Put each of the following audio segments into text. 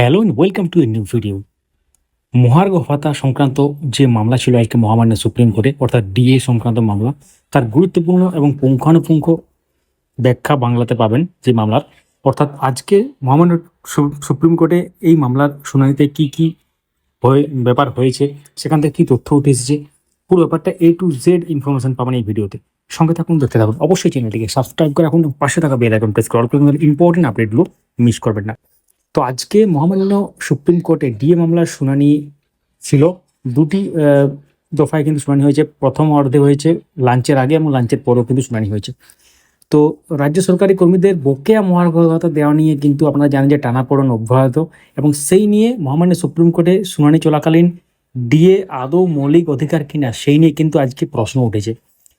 Hello and welcome to a new video মহার্ঘ ভাতা সংক্রান্ত যে মামলা ছিল আজকে মহামান্য সুপ্রিম কোর্টে, অর্থাৎ ডিএ সংক্রান্ত মামলা, তার গুরুত্বপূর্ণ এবং পুঙ্খানুপুঙ্খ ব্যাখ্যা বাংলাতে পাবেন যে মামলার। অর্থাৎ আজকে মহামান্য সুপ্রিম কোর্টে এই মামলার শুনানিতে কি কি হয়ে, ব্যাপার হয়েছে, সেখান থেকে কী তথ্য উঠে এসেছে, পুরো ব্যাপারটা এ টু জেড ইনফরমেশন পাবেন এই ভিডিওতে সঙ্গে থাকুন, দেখতে থাকুন। অবশ্যই চ্যানেলটিকে সাবস্ক্রাইব করে এখন পাশে থাকা বেল আইকন প্রেস করে ইম্পর্টেন্ট আপডেটগুলো মিস করবেন না। তো আজকে মহামান্য সুপ্রিম কোর্টে ডিএ মামলার শুনানি ছিল। দুটি দফায় কিন্তু শুনানি হয়েছে। প্রথম অর্ধে হয়েছে লাঞ্চের আগে এবং লাঞ্চের পরেও কিন্তু শুনানি হয়েছে। তো রাজ্য সরকারি কর্মীদের বকেয়া মহার্ঘ ভাতা দেওয়া নিয়ে কিন্তু আপনারা জানেন যে টানাপোড়ন অব্যাহত এবং সেই নিয়ে মহামান্য সুপ্রিম কোর্টে শুনানি চলাকালীন ডিএ আদৌ মৌলিক অধিকার কিনা সেই নিয়ে কিন্তু আজকে প্রশ্ন উঠেছে।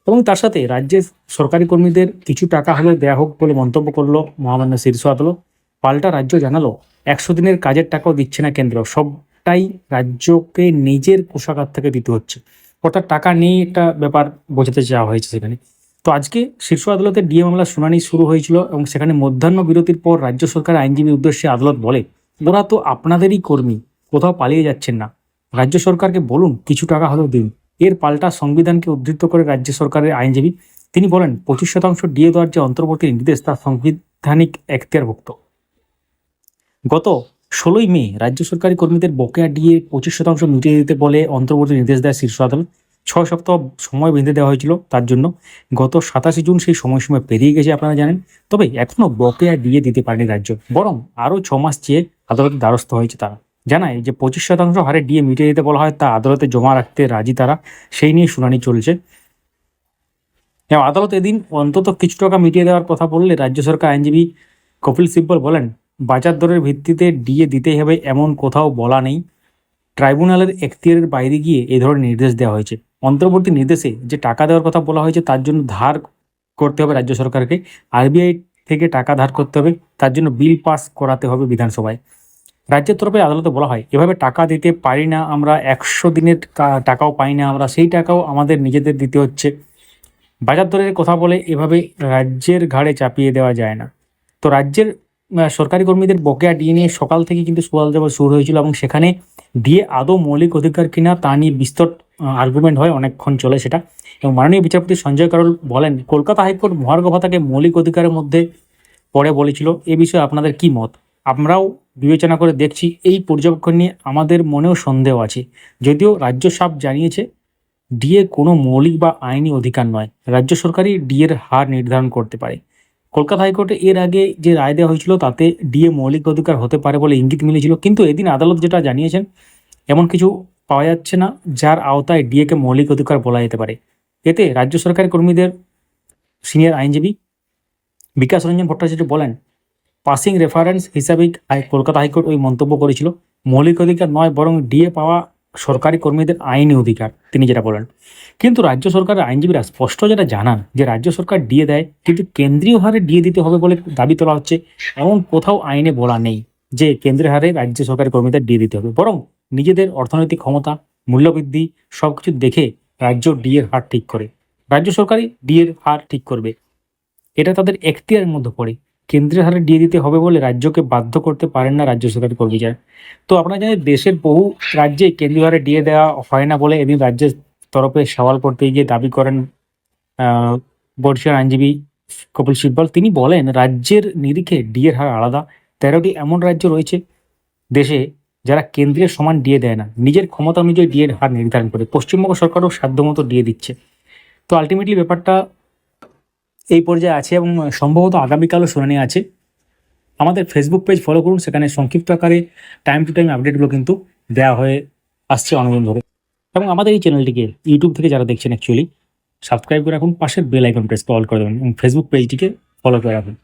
এবং তার সাথে রাজ্যের সরকারি কর্মীদের কিছু টাকা হলে দেয়া হোক বলে মন্তব্য করল মহামান্য শীর্ষ আদালত। পাল্টা রাজ্য জানালো, একশো দিনের কাজের টাকাও দিচ্ছে না কেন্দ্র, সবটাই রাজ্যকে নিজের কোষাগার থেকে দিতে হচ্ছে। অর্থাৎ টাকা নেই একটা ব্যাপার বোঝাতে চাওয়া হয়েছে সেখানে। তো আজকে শীর্ষ আদালতে ডিএ মামলার শুনানি শুরু হয়েছিল এবং সেখানে মধ্যাহ্ন বিরতির পর রাজ্য সরকার আইনজীবীর উদ্দেশ্যে আদালত বলে, ওরা তো আপনাদেরই কর্মী, কোথাও পালিয়ে যাচ্ছেন না। রাজ্য সরকারকে বলুন, কিছু টাকা হলেও দিন। এর পাল্টা সংবিধানকে উদ্ধৃত করে রাজ্য সরকারের আইনজীবী, তিনি বলেন, পঁচিশ শতাংশ ডিএ দেওয়ার যে অন্তর্বর্তী নির্দেশ, তা সাংবিধানিক এখতিয়ারভুক্ত। গত ষোলোই মে রাজ্য সরকারি কর্মীদের বকেয়া ডিএ পঁচিশ শতাংশ মিটিয়ে দিতে বলে অন্তর্বর্তী নির্দেশ দেয় শীর্ষ আদালত। ছয় সপ্তাহ সময় বেঁধে দেওয়া হয়েছিল তার জন্য। গত সাতাশে জুন সেই সময়সীমা পেরিয়ে গেছে আপনারা জানেন। তবে এখনও বকেয়া ডিএ দিতে পারেনি রাজ্য, বরং আরও ছ মাস চেয়ে আদালতের দ্বারস্থ হয়েছে তারা। জানায় যে পঁচিশ শতাংশ হারে ডিএ মিটিয়ে দিতে বলা হয় তা আদালতে জমা রাখতে রাজি তারা, সেই নিয়ে শুনানি চলছে। আদালত এদিন অন্তত কিছু টাকা মিটিয়ে দেওয়ার কথা বললে রাজ্য সরকার আইনজীবী কপিল সিব্বল বলেন বাজার দরের ভিত্তিতে ডিএ দিতেই হবে এমন কোথাও বলা নেই। ট্রাইব্যুনালের এখতিয়ারের বাইরে গিয়ে এই ধরনের নির্দেশ দেওয়া হয়েছে। অন্তর্বর্তী নির্দেশে যে টাকা দেওয়ার কথা বলা হয়েছে, তার জন্য ধার করতে হবে রাজ্য সরকারকে। আরবিআই থেকে টাকা ধার করতে হবে, তার জন্য বিল পাস করাতে হবে বিধানসভায়। রাজ্যের তরফে আদালতে বলা হয়, এভাবে টাকা দিতে পারি না আমরা, একশো দিনের টাকাও পাই না আমরা, সেই টাকাও আমাদের নিজেদের দিতে হচ্ছে। বাজার দরের কথা বলে এভাবে রাজ্যের ঘাড়ে চাপিয়ে দেওয়া যায় না। তো রাজ্যের সরকারি কর্মীদের বকেয়া ডিএ নিয়ে সকাল থেকে কিন্তু সওয়াল জবাব শুরু হয়েছিল এবং সেখানে ডিএ আদৌ মৌলিক অধিকার কিনা তা নিয়ে বিস্তর আর্গুমেন্ট হয়, অনেকক্ষণ চলে সেটা। এবং মাননীয় বিচারপতি সঞ্জয় কারোল বলেন, কলকাতা হাইকোর্ট মহার্ঘ ভাতাকে মৌলিক অধিকারের মধ্যে পড়ে বলেছিল। এ বিষয়ে আপনাদের কি মত? আমরাও বিবেচনা করে দেখছি, এই পর্যবেক্ষণ নিয়ে আমাদের মনেও সন্দেহ আছে। যদিও রাজ্য সাপ জানিয়েছে ডিএ কোনো মৌলিক বা আইনি অধিকার নয়। রাজ্য সরকারই ডিএর হার নির্ধারণ করতে পারে। কলকাতা হাইকোর্টে এর আগে যে রায় দেওয়া হয়েছিল তাতে ডিএ মৌলিক অধিকার হতে পারে বলে ইঙ্গিত মিলেছিল। কিন্তু এদিন আদালত যেটা জানিয়েছেন, এমন কিছু পাওয়া যাচ্ছে না যার আওতায় ডিএকে মৌলিক অধিকার বলা যেতে পারে। এতে রাজ্য সরকারি কর্মীদের, সিনিয়র আইনজীবী বিকাশ রঞ্জন ভট্টাচার্য বলেন, পাসিং রেফারেন্স হিসাবেই হাই- কলকাতা হাইকোর্ট ওই মন্তব্য করেছিল। মৌলিক অধিকার নয়, বরং ডিএ পাওয়া সরকারি কর্মীদের আইনি অধিকার, তিনি যেটা বলেন। কিন্তু রাজ্য সরকারের আইনজীবীরা স্পষ্ট যেটা জানান, যে রাজ্য সরকার ডিএ দেয়, কিন্তু কেন্দ্রীয় হারে ডিএ দিতে হবে বলে দাবি তোলা হচ্ছে, এমন কোথাও আইনে বলা নেই যে কেন্দ্রীয় হারে রাজ্য সরকারি কর্মীদের ডিএ দিতে হবে। বরং নিজেদের অর্থনৈতিক ক্ষমতা, মূল্যবৃদ্ধি, সবকিছু দেখে রাজ্য ডিএর হার ঠিক করে। রাজ্য সরকারই ডিএর হার ঠিক করবে। এটা তাদের এখতিয়ারের মধ্যে পড়ে। কেন্দ্রের হারে ডিএ দিতে হবে বলে রাজ্যকে বাধ্য করতে পারেন না রাজ্য সরকারি কর্মীরা। তো আপনারা জানেন দেশের বহু রাজ্যে কেন্দ্রীয় হারে ডিএ দেওয়া হয় না বলে এদিন রাজ্যের তরফে সওয়াল করতে গিয়ে দাবি করেন আহ, বর্ষিয়ার আইনজীবী কপিল সিব্বল। তিনি বলেন রাজ্যের নিরিখে ডিএর হার আলাদা তেরোটি এমন রাজ্য রয়েছে দেশে যারা কেন্দ্রের সমান ডিএ দেয় না। নিজের ক্ষমতা অনুযায়ী ডিএর হার নির্ধারণ করে পশ্চিমবঙ্গ সরকারও সাধ্যমতো ডিএ দিচ্ছে। তো আলটিমেটলি ব্যাপারটা এই পর্যায়ে আছে এবং সম্ভবত আগামীকালও শুনানি আছে। আমাদের ফেসবুক পেজ ফলো করুন, সেখানে সংক্ষিপ্ত আকারে টাইম টু টাইম আপডেটগুলো কিন্তু দেওয়া হয়ে আসছে অনেকদিন ধরে। এবং আমাদের এই চ্যানেলটিকে ইউটিউব থেকে যারা দেখছেন অ্যাকচুয়ালি সাবস্ক্রাইব করে রাখুন, পাশের বেল আইকন প্রেস কল করে দেবেন এবং ফেসবুক পেজটিকে ফলো করে রাখুন।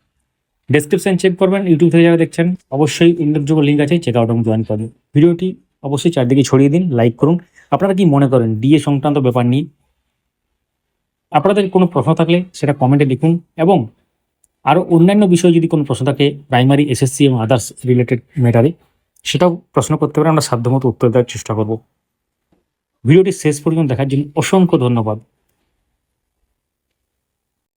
ডেসক্রিপশন চেক করবেন ইউটিউব থেকে যারা দেখছেন, অবশ্যই উল্লেখযোগ্য লিঙ্ক আছে চেক আউট এবং জয়েন করবেন ভিডিওটি অবশ্যই চারদিকে ছড়িয়ে দিন লাইক করুন। আপনারা কি মনে করেন ডিএ সংক্রান্ত ব্যাপার নিয়ে আপনাদের কোনো প্রশ্ন থাকলে সেটা কমেন্টে লিখুন এবং আরও অন্যান্য বিষয়ে যদি কোনো প্রশ্ন থাকে প্রাইমারি এসএসসি এবং আদার্স রিলেটেড ম্যাটারে সেটাও প্রশ্ন করতে পারে আমরা সাধ্যমতো উত্তর দেওয়ার চেষ্টা করব। ভিডিওটি শেষ পর্যন্ত দেখার জন্য অসংখ্য ধন্যবাদ।